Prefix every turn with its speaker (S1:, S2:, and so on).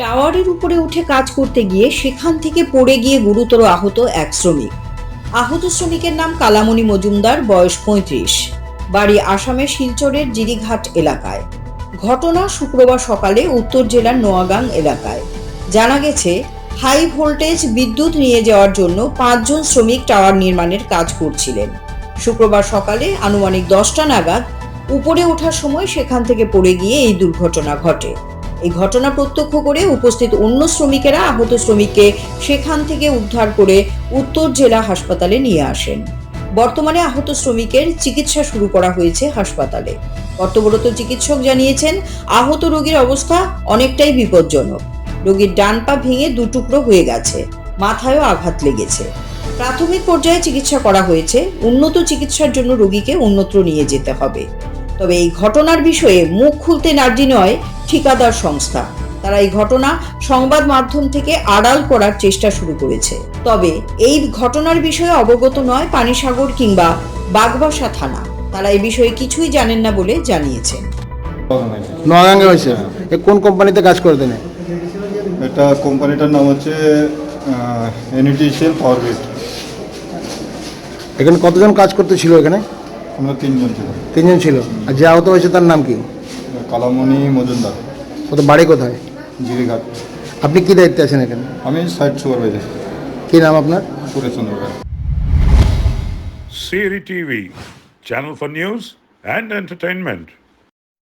S1: টাওয়ারের উপরে উঠে কাজ করতে গিয়ে সেখান থেকে পড়ে গিয়ে গুরুতর আহত এক শ্রমিক। আহত শ্রমিকের নাম কালামণি মজুমদার, বয়স পঁয়ত্রিশ। বাড়ি আসামের শিলচরের জিরিঘাট এলাকায়। ঘটনা শুক্রবার সকালে উত্তর জেলার নোয়াগাং এলাকায়। জানা গেছে, হাই ভোল্টেজ বিদ্যুৎ নিয়ে যাওয়ার জন্য পাঁচজন শ্রমিক টাওয়ার নির্মাণের কাজ করছিলেন। শুক্রবার সকালে আনুমানিক দশটা নাগাদ উপরে ওঠার সময় সেখান থেকে পড়ে গিয়ে এই দুর্ঘটনা ঘটে। এই ঘটনা প্রত্যক্ষ করে উপস্থিত অন্য শ্রমিকেরা আহত শ্রমিককে সেখান থেকে উদ্ধার করে উত্তর জেলা হাসপাতালে নিয়ে আসেন। বর্তমানে আহত শ্রমিকের চিকিৎসা শুরু করা হয়েছে হাসপাতালে। কর্তব্যরত চিকিৎসক জানিয়েছেন, আহত রোগীর অবস্থা অনেকটাই বিপজ্জনক। রোগীর ডান পা ভেঙে দুটুকরো হয়ে গেছে, মাথায়ও আঘাত লেগেছে। প্রাথমিক পর্যায়ে চিকিৎসা করা হয়েছে, উন্নত চিকিৎসার জন্য রোগীকে অন্যত্র নিয়ে যেতে হবে। তবে এই ঘটনার বিষয়ে মুখ খুলতে নার্জি নয় ঠিকাদার সংস্থা। তারা এই ঘটনা সংবাদ মাধ্যম থেকে আড়াল করার চেষ্টা শুরু করেছে। তবে এই ঘটনার বিষয়ে অবগত নয় পানিসাগর কিংবা বাগবাসা থানা। তারা এই বিষয়ে কিছুই জানেন না বলে জানিয়েছেন।
S2: হয়েছে। এ কোন কোম্পানিতে কাজ করে দেন
S3: এটা কোম্পানিটার নাম হচ্ছে এনইটিসিএল পাওয়ার
S2: এখানে কতজন কাজ করতে ছিল এখানে?
S3: আমরা তিনজন ছিল
S2: তিনজন ছিল। আর যে আহত হয়েছে তার নাম কি?
S3: কালামণি মজুমদার।
S2: ও তো বাড়ি কোথায়?
S3: জিরিঘাট
S2: আপনি কি দায়িত্বে আছেন এখানে?
S3: আমি সাইট সুপারভাইজার।
S2: কি নাম আপনার?
S3: Sureshchandra Roy
S4: Siri TV channel for news and entertainment.